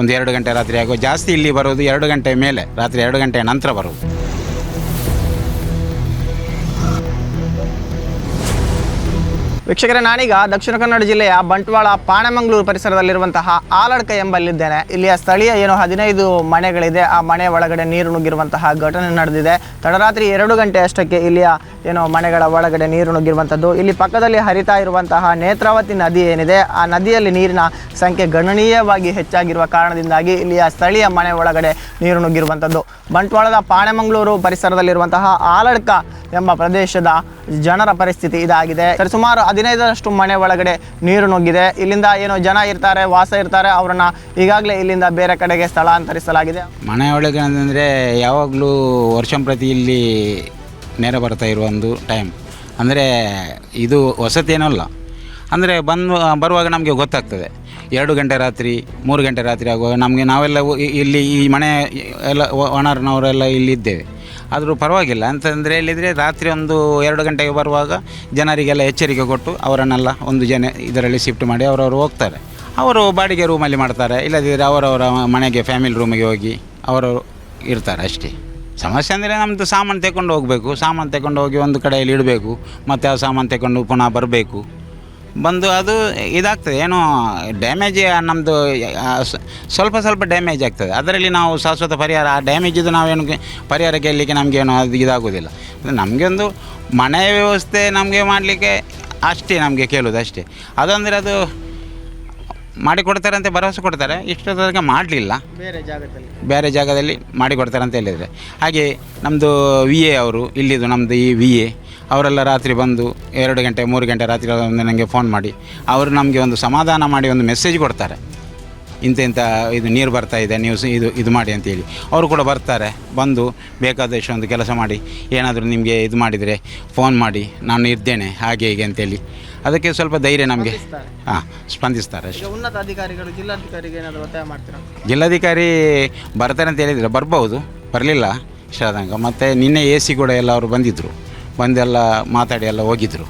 ಒಂದು ಎರಡು ಗಂಟೆ ರಾತ್ರಿ ಆಗೋ ಜಾಸ್ತಿ ಇಲ್ಲಿ ಬರೋದು ಎರಡು ಗಂಟೆ ಮೇಲೆ, ರಾತ್ರಿ ಎರಡು ಗಂಟೆ ನಂತರ ಬರೋದು ವೀಕ್ಷಕರೇ, ನಾನೀಗ ದಕ್ಷಿಣ ಕನ್ನಡ ಜಿಲ್ಲೆಯ ಬಂಟ್ವಾಳ, ಪಾಣೆಮಂಗ್ಳೂರು ಪರಿಸರದಲ್ಲಿರುವಂತಹ ಆಲಡ್ಕ ಎಂಬಲ್ಲಿದ್ದೇನೆ. ಇಲ್ಲಿಯ ಸ್ಥಳೀಯ ಏನು ಹದಿನೈದು ಮನೆಗಳಿದೆ. ಆ ಮನೆ ಒಳಗಡೆ ನೀರು ನುಗ್ಗಿರುವಂತಹ ಘಟನೆ ನಡೆದಿದೆ. ತಡರಾತ್ರಿ ಎರಡು ಗಂಟೆ ಅಷ್ಟಕ್ಕೆ ಇಲ್ಲಿಯ ಏನು ಮನೆಗಳ ಒಳಗಡೆ ನೀರು ನುಗ್ಗಿರುವಂಥದ್ದು. ಇಲ್ಲಿ ಪಕ್ಕದಲ್ಲಿ ಹರಿತಾ ಇರುವಂತಹ ನೇತ್ರಾವತಿ ನದಿ ಏನಿದೆ, ಆ ನದಿಯಲ್ಲಿ ನೀರಿನ ಸಂಖ್ಯೆ ಗಣನೀಯವಾಗಿ ಹೆಚ್ಚಾಗಿರುವ ಕಾರಣದಿಂದಾಗಿ ಇಲ್ಲಿಯ ಸ್ಥಳೀಯ ಮನೆ ಒಳಗಡೆ ನೀರು ನುಗ್ಗಿರುವಂಥದ್ದು. ಬಂಟ್ವಾಳದ ಪಾಣೆಮಂಗಳೂರು ಪರಿಸರದಲ್ಲಿರುವಂತಹ ಆಲಡ್ಕ ಎಂಬ ಪ್ರದೇಶದ ಜನರ ಪರಿಸ್ಥಿತಿ ಇದಾಗಿದೆ. ಸರಿ, ಸುಮಾರು ಹದಿನೈದರಷ್ಟು ಮನೆ ಒಳಗಡೆ ನೀರು ನುಗ್ಗಿದೆ. ಇಲ್ಲಿಂದ ಏನು ಜನ ಇರ್ತಾರೆ, ವಾಸ ಇರ್ತಾರೆ, ಅವರನ್ನ ಈಗಾಗಲೇ ಇಲ್ಲಿಂದ ಬೇರೆ ಕಡೆಗೆ ಸ್ಥಳಾಂತರಿಸಲಾಗಿದೆ. ಮನೆ ಒಳಗೆ ಅಂದರೆ ಯಾವಾಗಲೂ ವರ್ಷಂಪ್ರತಿ ಇಲ್ಲಿ ನೇರ ಬರ್ತಾ ಇರುವ ಒಂದು ಟೈಮ್ ಅಂದರೆ ಇದು ಹೊಸತೇನಲ್ಲ ಅಂದರೆ ಬಂದು, ಬರುವಾಗ ನಮಗೆ ಗೊತ್ತಾಗ್ತದೆ. ಎರಡು ಗಂಟೆ ರಾತ್ರಿ, ಮೂರು ಗಂಟೆ ರಾತ್ರಿ ಆಗುವಾಗ ನಮಗೆ ನಾವೆಲ್ಲ ಇಲ್ಲಿ ಈ ಮನೆ ಎಲ್ಲ ಓನರ್ನವರೆಲ್ಲ ಇಲ್ಲಿ ಇದ್ದೇವೆ. ಆದರೂ ಪರವಾಗಿಲ್ಲ. ಅಂತಂದರೆ ಹೇಳಿದರೆ ರಾತ್ರಿ ಒಂದು ಎರಡು ಗಂಟೆಗೆ ಬರುವಾಗ ಜನರಿಗೆಲ್ಲ ಎಚ್ಚರಿಕೆ ಕೊಟ್ಟು ಅವರನ್ನೆಲ್ಲ ಒಂದು ಜನ ಇದರಲ್ಲಿ ಶಿಫ್ಟ್ ಮಾಡಿ ಅವರವರು ಹೋಗ್ತಾರೆ. ಅವರು ಬಾಡಿಗೆ ರೂಮಲ್ಲಿ ಮಾಡ್ತಾರೆ. ಇಲ್ಲದಿದ್ದರೆ ಅವರವರ ಮನೆಗೆ ಫ್ಯಾಮಿಲಿ ರೂಮಿಗೆ ಹೋಗಿ ಅವರವರು ಇರ್ತಾರೆ ಅಷ್ಟೇ. ಸಮಸ್ಯೆ ಅಂದರೆ ನಮ್ಮದು ಸಾಮಾನು ತಗೊಂಡು ಹೋಗಬೇಕು. ಸಾಮಾನು ತಗೊಂಡು ಹೋಗಿ ಒಂದು ಕಡೆಯಲ್ಲಿ ಇಡಬೇಕು. ಮತ್ತು ಆ ಸಾಮಾನು ತಗೊಂಡು ಪುನಃ ಬರಬೇಕು. ಬಂದು ಅದು ಇದಾಗ್ತದೆ. ಏನು ಡ್ಯಾಮೇಜ್ ನಮ್ಮದು ಸ್ವಲ್ಪ ಸ್ವಲ್ಪ ಡ್ಯಾಮೇಜ್ ಆಗ್ತದೆ. ಅದರಲ್ಲಿ ನಾವು ಶಾಶ್ವತ ಪರಿಹಾರ ಆ ಡ್ಯಾಮೇಜಿದು ನಾವೇನು ಪರಿಹಾರ ಕೇಳಲಿಕ್ಕೆ ನಮಗೇನು ಅದು ಇದಾಗೋದಿಲ್ಲ. ನಮಗೆ ಒಂದು ಮನೆ ವ್ಯವಸ್ಥೆ ನಮಗೆ ಮಾಡಲಿಕ್ಕೆ ಅಷ್ಟೇ ನಮಗೆ ಕೇಳೋದು ಅಷ್ಟೇ. ಅದಂದರೆ ಅದು ಮಾಡಿಕೊಡ್ತಾರೆ ಅಂತ ಭರವಸೆ ಕೊಡ್ತಾರೆ. ಇಷ್ಟೊತ್ತವರೆಗೆ ಮಾಡಲಿಲ್ಲ. ಬೇರೆ ಜಾಗದಲ್ಲಿ. ಬೇರೆ ಜಾಗದಲ್ಲಿ ಮಾಡಿಕೊಡ್ತಾರೆ ಅಂತ ಹೇಳಿದರೆ. ಹಾಗೆ ನಮ್ಮದು ವಿ ಎ ಅವರು ಇಲ್ಲಿದು ನಮ್ಮದು ಈ ವಿ ಎ ಅವರೆಲ್ಲ ರಾತ್ರಿ ಬಂದು ಎರಡು ಗಂಟೆ ಮೂರು ಗಂಟೆ ರಾತ್ರಿ ಒಂದು ನನಗೆ ಫೋನ್ ಮಾಡಿ. ಅವರು ನಮಗೆ ಒಂದು ಸಮಾಧಾನ ಮಾಡಿ ಒಂದು ಮೆಸೇಜ್ ಕೊಡ್ತಾರೆ. ಇಂಥ ಇಂಥ ಇದು ನೀರು ಬರ್ತಾ ಇದೆ ನೀವು ಇದು ಇದು ಮಾಡಿ ಅಂತೇಳಿ. ಅವರು ಕೂಡ ಬರ್ತಾರೆ ಬಂದು ಬೇಕಾದಷ್ಟು ಒಂದು ಕೆಲಸ ಮಾಡಿ. ಏನಾದರೂ ನಿಮಗೆ ಇದು ಮಾಡಿದರೆ ಫೋನ್ ಮಾಡಿ ನಾನು ಇದ್ದೇನೆ ಹಾಗೆ ಹೀಗೆ ಅಂತೇಳಿ. ಅದಕ್ಕೆ ಸ್ವಲ್ಪ ಧೈರ್ಯ ನಮಗೆ. ಹಾಂ ಸ್ಪಂದಿಸ್ತಾರೆ ಉನ್ನತ ಅಧಿಕಾರಿಗಳು ಜಿಲ್ಲಾಧಿಕಾರಿಗೆ ಏನಾದರೂ ಒತ್ತಾಯ ಮಾಡ್ತೀರಾ? ಜಿಲ್ಲಾಧಿಕಾರಿ ಬರ್ತಾರೆ ಅಂತ ಹೇಳಿದರೆ ಬರ್ಬೋದು ಬರಲಿಲ್ಲ ಇಷ್ಟಾದಂಗ ಮತ್ತು ನಿನ್ನೆ ಎ ಸಿ ಕೂಡ ಎಲ್ಲ ಅವರು ಬಂದಿದ್ದರು ಬಂದೆಲ್ಲ ಮಾತಾಡಿ ಎಲ್ಲ ಹೋಗಿದ್ದರು